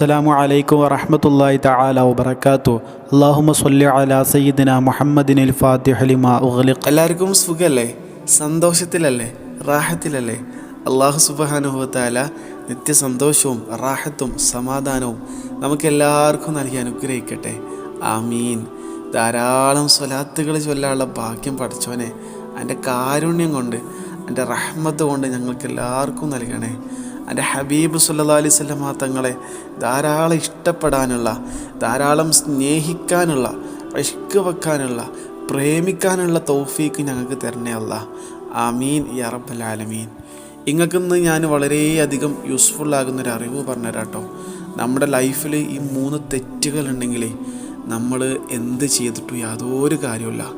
അസ്സലാമു അലൈക്കും വറഹ്മത്തുള്ളാഹി തആല വാത്തു അല്ലാഹുമ്മ സ്വല്ലി അലാ സയ്യിദിന മുഹമ്മദിനിൽ ഫാത്തിഹ ലിമാ ഉഗ്ലിഖ്. എല്ലാവർക്കും സുഖല്ലേ? സന്തോഷത്തിലല്ലേ? റാഹത്തിലല്ലേ? അള്ളാഹു സുബാനുഭവത്താല നിത്യസന്തോഷവും റാഹത്തും സമാധാനവും നമുക്കെല്ലാവർക്കും നൽകി അനുഗ്രഹിക്കട്ടെ. ആമീൻ. ധാരാളം സ്വലാത്തുകൾ ചൊല്ലാനുള്ള ഭാഗ്യം പഠിച്ചവനെ എന്റെ കാരുണ്യം കൊണ്ട് എന്റെ റഹ്മത്ത് കൊണ്ട് ഞങ്ങൾക്ക് എല്ലാവർക്കും നൽകണേ. എന്റെ ഹബീബ് സല്ലാ അലൈഹി തങ്ങളെ ധാരാളം ഇഷ്ടപ്പെടാനുള്ള ധാരാളം സ്നേഹിക്കാനുള്ള ഇഷ്ക് വെക്കാനുള്ള പ്രേമിക്കാനുള്ള തൗഫീക്ക് ഞങ്ങൾക്ക് തരണേ അല്ല. ആമീൻ ആലമീൻ. ഇങ്ങൾക്കിന്ന് ഞാൻ വളരെയധികം യൂസ്ഫുൾ ആകുന്ന ഒരു അറിവ് പറഞ്ഞുതരാട്ടോ. നമ്മുടെ ലൈഫിൽ ഈ മൂന്ന് തെറ്റുകളുണ്ടെങ്കിൽ നമ്മൾ എന്ത് ചെയ്തിട്ടും യാതൊരു കാര്യമില്ല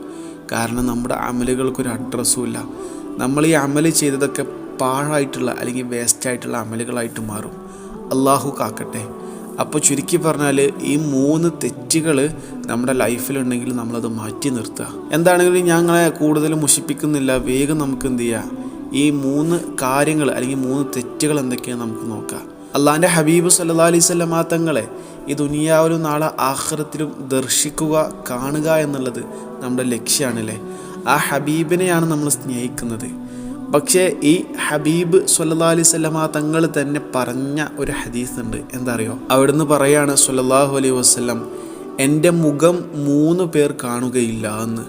കാരണം നമ്മുടെ അമലുകൾക്കൊരു അഡ്രസ്സും ഇല്ല. നമ്മൾ ഈ അമൽ ചെയ്തതൊക്കെ പാഴായിട്ടുള്ള അല്ലെങ്കിൽ വേസ്റ്റായിട്ടുള്ള അമലുകളായിട്ട് മാറും. അള്ളാഹു കാക്കട്ടെ. അപ്പോൾ ചുരുക്കി പറഞ്ഞാൽ ഈ മൂന്ന് തെറ്റുകൾ നമ്മുടെ ലൈഫിലുണ്ടെങ്കിൽ നമ്മളത് മാറ്റി നിർത്തുക. എന്താണെങ്കിലും ഞങ്ങളെ കൂടുതൽ മുഷിപ്പിക്കുന്നില്ല. വേഗം നമുക്ക് എന്ത് ചെയ്യാം? ഈ മൂന്ന് കാര്യങ്ങൾ അല്ലെങ്കിൽ മൂന്ന് തെറ്റുകൾ എന്തൊക്കെയാണ് നമുക്ക് നോക്കാം. അള്ളാഹിന്റെ ഹബീബ് സല്ലാ മാത്തങ്ങളെ തങ്ങളെ ഈ ദുനിയാവിലും നാളെ ആഹ്റത്തിലും ദർശിക്കുക കാണുക എന്നുള്ളത് നമ്മുടെ ലക്ഷ്യമാണല്ലേ? ആ ഹബീബിനെയാണ് നമ്മൾ സ്നേഹിക്കുന്നത്. പക്ഷേ ഈ ഹബീബ് സല്ലാ അലൈഹി സ്വലമ തങ്ങൾ തന്നെ പറഞ്ഞ ഒരു ഹദീസ് ഉണ്ട്. എന്താ അറിയോ അവിടുന്ന് പറയാണ് സല്ലാഹു അലൈഹി വസ്ലം എന്റെ മുഖം മൂന്ന് പേർ കാണുകയില്ല എന്ന്.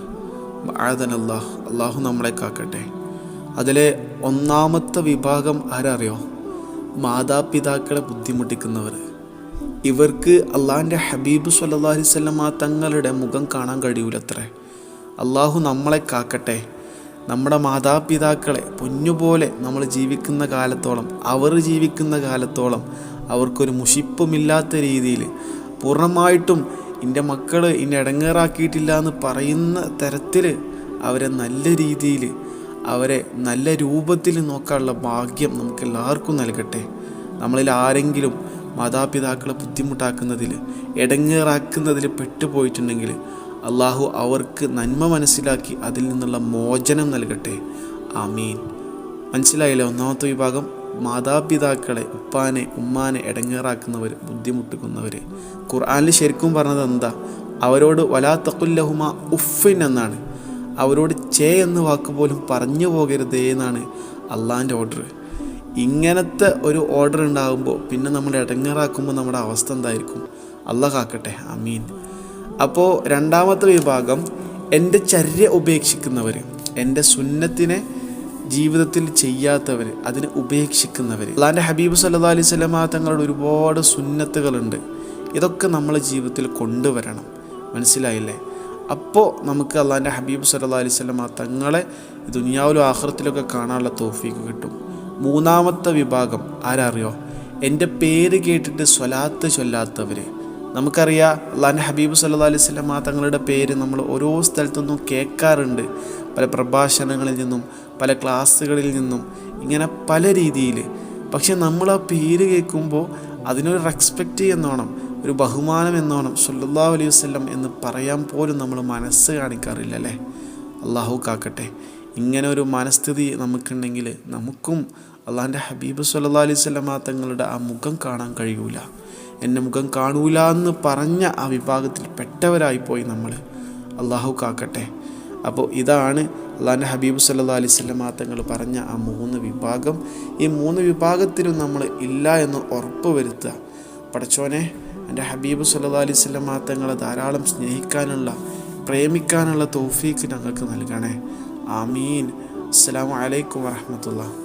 അള്ളാഹ് അള്ളാഹു നമ്മളെ കാക്കട്ടെ. അതിലെ ഒന്നാമത്തെ വിഭാഗം ആരറിയോ? മാതാപിതാക്കളെ ബുദ്ധിമുട്ടിക്കുന്നവർ ഇവർക്ക് അള്ളാഹിന്റെ ഹബീബ് സല്ലാ അലൈഹി സ്വലമ തങ്ങളുടെ മുഖം കാണാൻ കഴിയൂലത്രേ. അള്ളാഹു നമ്മളെ കാക്കട്ടെ. നമ്മുടെ മാതാപിതാക്കളെ പൊന്നുപോലെ നമ്മൾ ജീവിക്കുന്ന കാലത്തോളം അവർ ജീവിക്കുന്ന കാലത്തോളം അവർക്കൊരു മുഷിപ്പുമില്ലാത്ത രീതിയിൽ പൂർണമായിട്ടും എന്റെ മക്കൾ എന്നെ ഇടങ്ങേറാക്കിയിട്ടില്ല എന്ന് പറയുന്ന തരത്തിൽ അവരെ നല്ല രീതിയിൽ അവരെ നല്ല രൂപത്തിൽ നോക്കാനുള്ള ഭാഗ്യം നമുക്ക് എല്ലാവർക്കും നൽകട്ടെ. നമ്മളിൽ ആരെങ്കിലും മാതാപിതാക്കളെ ബുദ്ധിമുട്ടാക്കുന്നതിൽ ഇടങ്ങേറാക്കുന്നതിൽ പെട്ടുപോയിട്ടുണ്ടെങ്കിൽ അള്ളാഹു അവർക്ക് നന്മ മനസ്സിലാക്കി അതിൽ നിന്നുള്ള മോചനം നൽകട്ടെ. ആമീൻ. മനസ്സിലായില്ലേ? ഒന്നാമത്തെ വിഭാഗം മാതാപിതാക്കളെ ഉപ്പാനെ ഉമ്മാനെ ഇടങ്ങേറാക്കുന്നവർ ബുദ്ധിമുട്ടിക്കുന്നവർ ഖുർആാനിൽ ശരിക്കും പറഞ്ഞത് എന്താ? അവരോട് വലാ തക്കുല്ലഹുമ ഉഫിൻ എന്നാണ്. അവരോട് ചേ എന്ന വാക്ക് പോലും പറഞ്ഞു പോകരുതേ എന്നാണ് അള്ളാന്റെ ഓർഡർ ഇങ്ങനത്തെ ഒരു ഓർഡർ ഉണ്ടാകുമ്പോൾ പിന്നെ നമ്മൾ ഇടങ്ങേറാക്കുമ്പോൾ നമ്മുടെ അവസ്ഥ എന്തായിരിക്കും? അള്ളാഹ് കാക്കട്ടെ അമീൻ അപ്പോൾ രണ്ടാമത്തെ വിഭാഗം എന്റെ ചര്യ ഉപേക്ഷിക്കുന്നവർ എന്റെ സുന്നത്തിനെ ജീവിതത്തിൽ ചെയ്യാത്തവർ അതിനെ ഉപേക്ഷിക്കുന്നവർ അള്ളാന്റെ ഹബീബ് സല്ലാ അലൈഹി സ്വലമ തങ്ങളുടെ ഒരുപാട് സുന്നത്തുകളുണ്ട്. ഇതൊക്കെ നമ്മളെ ജീവിതത്തിൽ കൊണ്ടുവരണം. മനസ്സിലായില്ലേ? അപ്പോൾ നമുക്ക് അള്ളാന്റെ ഹബീബ് സല്ലാ അലൈഹി സ്വലമ തങ്ങളെ ദുനിയാവിലും ആഹ്റത്തിലൊക്കെ കാണാനുള്ള തോഫീക്ക് കിട്ടും. മൂന്നാമത്തെ വിഭാഗം ആരറിയോ? എന്റെ പേര് കേട്ടിട്ട് സ്വലാത്ത് ചൊല്ലാത്തവർ നമുക്കറിയാം അള്ളാൻ ഹബീബ് സല്ലാ അലൈഹി സ്വലമ തങ്ങളുടെ പേര് നമ്മൾ ഓരോ സ്ഥലത്തു നിന്നും കേൾക്കാറുണ്ട്. പല പ്രഭാഷണങ്ങളിൽ നിന്നും പല ക്ലാസ്സുകളിൽ നിന്നും ഇങ്ങനെ പല രീതിയിൽ. പക്ഷെ നമ്മൾ ആ പേര് കേൾക്കുമ്പോൾ അതിനൊരു റെസ്പെക്റ്റ് എന്നോണം ഒരു ബഹുമാനം എന്നോണം സല്ലാ അലൈഹി വസ്ലം എന്ന് പറയാൻ പോലും നമ്മൾ മനസ്സ് കാണിക്കാറില്ല അല്ലേ? അള്ളാഹു കാക്കട്ടെ. ഇങ്ങനെ ഒരു മനസ്ഥിതി നമുക്കുണ്ടെങ്കിൽ നമുക്കും അള്ളാഹിന്റെ ഹബീബ് സല്ലാ അലൈഹി സ്വലമ തങ്ങളുടെ ആ മുഖം കാണാൻ കഴിയൂല. എന്റെ മുഖം കാണൂല എന്ന് പറഞ്ഞ ആ വിഭാഗത്തിൽ പെട്ടവരായിപ്പോയി നമ്മൾ അള്ളാഹു കാക്കട്ടെ. അപ്പോൾ ഇതാണ് അള്ളാഹിന്റെ ഹബീബ് സല്ലാ അലൈഹി സ്വലമ തങ്ങൾ പറഞ്ഞ ആ മൂന്ന് വിഭാഗം. ഈ മൂന്ന് വിഭാഗത്തിലും നമ്മൾ ഇല്ല എന്ന് ഉറപ്പ് വരുത്തുക. പടച്ചോനെ എന്റെ ഹബീബ് സല്ലാ അലൈഹി സ്വലമ തങ്ങളെ ധാരാളം സ്നേഹിക്കാനുള്ള പ്രേമിക്കാനുള്ള തോഫീക്ക് ഞങ്ങൾക്ക് നൽകണേ. ആമീൻ. അസ്സാം വലൈക്കും വാഹമത്തുള്ള